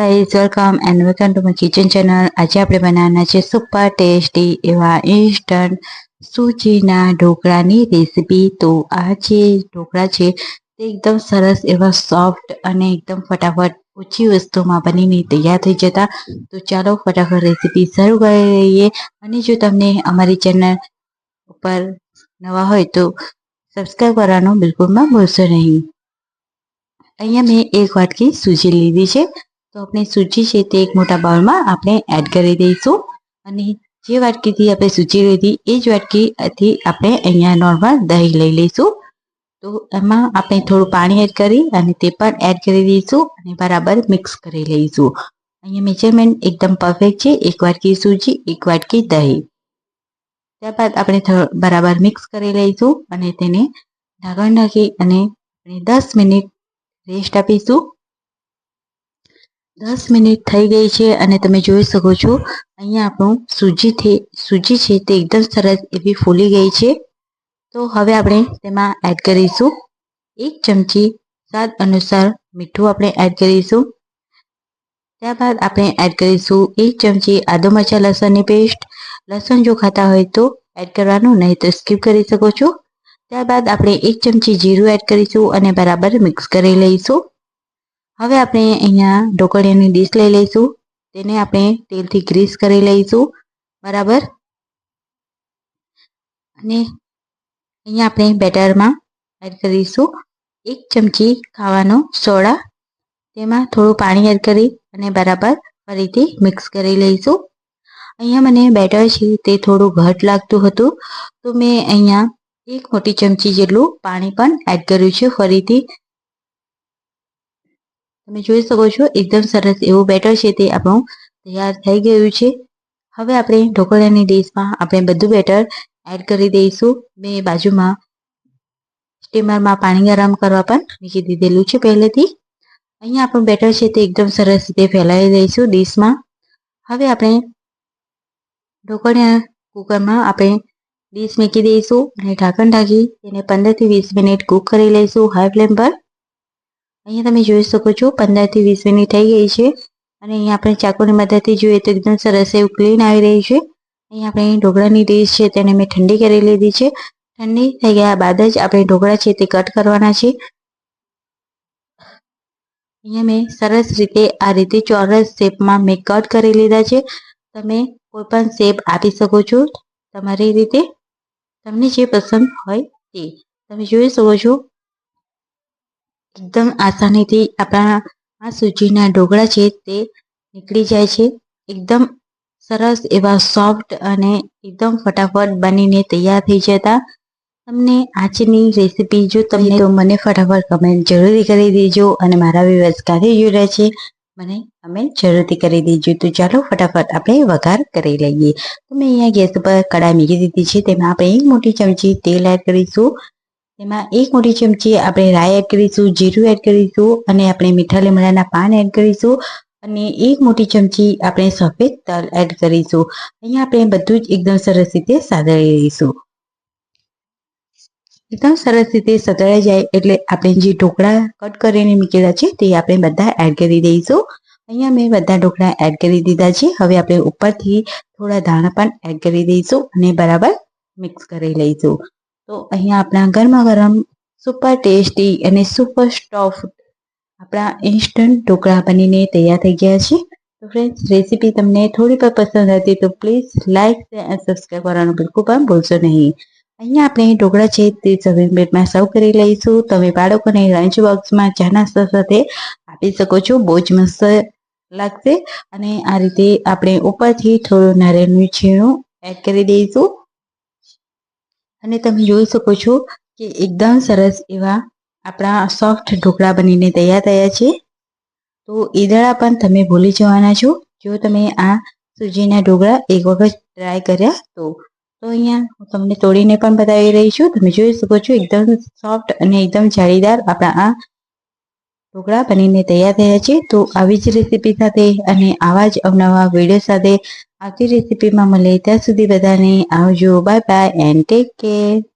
Guys welcome and welcome to my kitchen channel આજે આપણે બનાવવાના છે સુપર ટેસ્ટી એવા ઇન્સ્ટન્ટ સૂજીના ઢોકળાની રેસીપી તો આ જે ઢોકળા છે, તે એકદમ સરસ એવા સોફ્ટ અને એકદમ ફટાફટ ઓછી વસ્તુમાં બનીને તૈયાર થઈ જતા. તો ચાલો ફટાફટ રેસીપી શરૂ કરી લઈએ અને જો તમને અમારી ચેનલ ઉપર નવા હોય તો સબસ્ક્રાઈબ કરવાનું બિલકુલમાં ભૂલશો નહીં. અહીંયા મેં એક વાટકી સૂજી લીધી છે. તો આપણે સૂજી છે તે એક મોટા બાઉલમાં આપણે એડ કરી દઈશું. અને જે વાટકીથી આપણે સૂજી લીધી, એ જ વાટકીથી આપણે અહીંયા નોર્મલ દહીં લઈ લઈશું. તો એમાં આપણે થોડું પાણી એડ કરી અને તે પણ એડ કરી દઈશું અને બરાબર મિક્સ કરી લઈશું. અહીંયા મેજરમેન્ટ એકદમ પરફેક્ટ છે. એક વાટકી સૂજી, એક વાટકી દહીં. ત્યારબાદ આપણે બરાબર મિક્સ કરી લઈશું અને તેને ઢાંકણ ઢાંકી અને દસ મિનિટ રેસ્ટ આપીશું. દસ મિનિટ થઈ ગઈ છે અને તમે જોઈ શકો છો, અહીંયા આપણું સૂજીથી સૂજી છે તે એકદમ સરસ એવી ફૂલી ગઈ છે. તો હવે આપણે તેમાં એડ કરીશું. એક ચમચી સ્વાદ અનુસાર મીઠું આપણે એડ કરીશું. ત્યારબાદ આપણે એડ કરીશું એક ચમચી આદુ મરચા લસણની પેસ્ટ લસણ જો ખાતા હોય તો એડ કરવાનું નહીં તો સ્કીપ કરી શકો છો. ત્યારબાદ આપણે એક ચમચી જીરું એડ કરીશું અને બરાબર મિક્સ કરી લઈશું. હવે આપણે અહીંયા ઢોકળિયાની ડીશ લઈ લઈશું. તેને આપણે તેલથી ગ્રીસ કરી લઈશું. બરાબર? અને અહીંયા આપણે બેટરમાં એડ કરીશું. એક ચમચી ખાવાનો સોડા. તેમાં થોડું પાણી એડ કરી અને બરાબર ફરીથી મિક્સ કરી લઈશું. અહીંયા મને બેટર છે તે થોડું ઘટ લાગતું હતું. તો મેં અહીંયા એક મોટી ચમચી જેટલું પાણી પણ એડ કર્યું છે ફરીથી. તમે જોઈ શકો છો, એકદમ સરસ એવું બેટર છે તે આપણું તૈયાર થઈ ગયું છે. હવે આપણે ઢોકળાની ડીશમાં આપણે બધું બેટર એડ કરી દઈશું. મેં બાજુમાં સ્ટીમરમાં પાણી ગરમ કરવા પણ મૂકી દીધેલું છે પહેલેથી. અહીંયા આપણું બેટર છે તે એકદમ સરસ રીતે ફેલાવી દઈશું ડીશમાં. હવે આપણે ઢોકળિયા કુકરમાં આપણે ડીશ મૂકી દઈશું અને ઢાંકણ ઢાંકી તેને પંદરથી વીસ મિનિટ કૂક કરી લઈશું હાઈ ફ્લેમ પર. અહીંયા તમે જોઈ શકો છો, પંદરથી વીસ મિનિટ થઈ ગઈ છે. અને અહીંયા આપણે ચાકુની મદદથી જોઈએ તો એકદમ સરસ એવું ક્લીન આવી રહી છે. અહીંયા આપણે ઢોકળાની ડીશ છે, તેને મેં ઠંડી કરી લીધી છે. ઠંડી થઈ ગયા બાદ જ આપણે ઢોકળા છે તે કટ કરવાના છે. અહીંયા મેં સરસ રીતે આ રીતે ચોરસ શેપમાં મેં કટ કરી લીધા છે. તમે કોઈ પણ શેપ આપી શકો છો તમારી રીતે, તમને જે પસંદ હોય તે. તમે જોઈ શકો છો એકદમ આસાનીથી આપણા આ સૂજીના ઢોકળા છે તે નીકળી જાય છે. એકદમ સરસ એવા સોફ્ટ અને એકદમ ફટાફટ બનીને તૈયાર થઈ જતા. તમને આજની રેસીપી જો તમને તો મને ફટાફટ કમેન્ટ જરૂરથી કરી દેજો અને મારા વિવર્સ ક્યાંથી જોડે છે, મને કમેન્ટ જરૂરથી કરી દેજો. તો ચાલો ફટાફટ આપણે વઘાર કરી લઈએ. તો મેં અહીંયા ગેસ ઉપર કડાઈ મૂકી દીધી છે, તેમાં આપણે એક મોટી ચમચી તેલ એડ કરીશું. તેમાં એક મોટી ચમચી આપણે રાઈ એડ કરીશું, જીરું એડ કરીશું અને આપણે મીઠા લીમડાના પાન એડ કરીશું અને એક મોટી ચમચી આપણે સફેદ તલ એડ કરીશું. અહીંયા આપણે બધું જ એકદમ સરસ રીતે સાદળી લઈશું. એકદમ સરસ રીતે સતળાઈ જાય એટલે આપણે જે ઢોકળા કટ કરીને મૂકેલા છે તે આપણે બધા એડ કરી દઈશું. અહીંયા મેં બધા ઢોકળા એડ કરી દીધા છે. હવે આપણે ઉપરથી થોડા ધાણા પણ એડ કરી દઈશું અને બરાબર મિક્સ કરી લઈશું. તો અહીંયા આપણા ગરમા ગરમ સુપર ટેસ્ટી અને સુપર સ્ટોફ આપણા ઇન્સ્ટન્ટ ઢોકળા બનીને તૈયાર થઈ ગયા છે. તો ફ્રેન્ડ્સ રેસીપી તમને થોડી પણ પસંદ હતી તો પ્લીઝ લાઇક અને સબસ્ક્રાઈબ કરવાનું બિલકુલ પણ ભૂલશો નહીં. અહીંયા આપણે ઢોકળા છે તે સર્વિંગ પ્લેટમાં સર્વ કરી લઈશું. તમે બાળકોને લંચ બોક્સમાં ચા સાથે આપી શકો છો. બહુ જ મસ્ત લાગશે. અને આ રીતે આપણે ઉપરથી થોડું નારિયેળનું છીણું એડ કરી દઈશું. અને તમે જોઈ શકો છો કે એકદમ સરસ એવા આપણા સોફ્ટ ઢોકળા બનીને તૈયાર થયા છે. તો ઈદળા પણ તમે ભૂલી જવાના છો. જો તમે આ સૂજીના ઢોકળા એક વખત ટ્રાય કર્યા તો તો અહીંયા હું તમને તોડીને પણ બતાવી રહી છું. તમે જોઈ શકો છો એકદમ સોફ્ટ અને એકદમ જાળીદાર આપણા આ ઢોકળા બનીને તૈયાર થયા છે. તો આવી જ રેસીપી સાથે અને આવા જ અવનવા વીડિયો સાથે આવતી રેસીપીમાં મળે ત્યાં સુધી બધાને આવજો bye bye and take care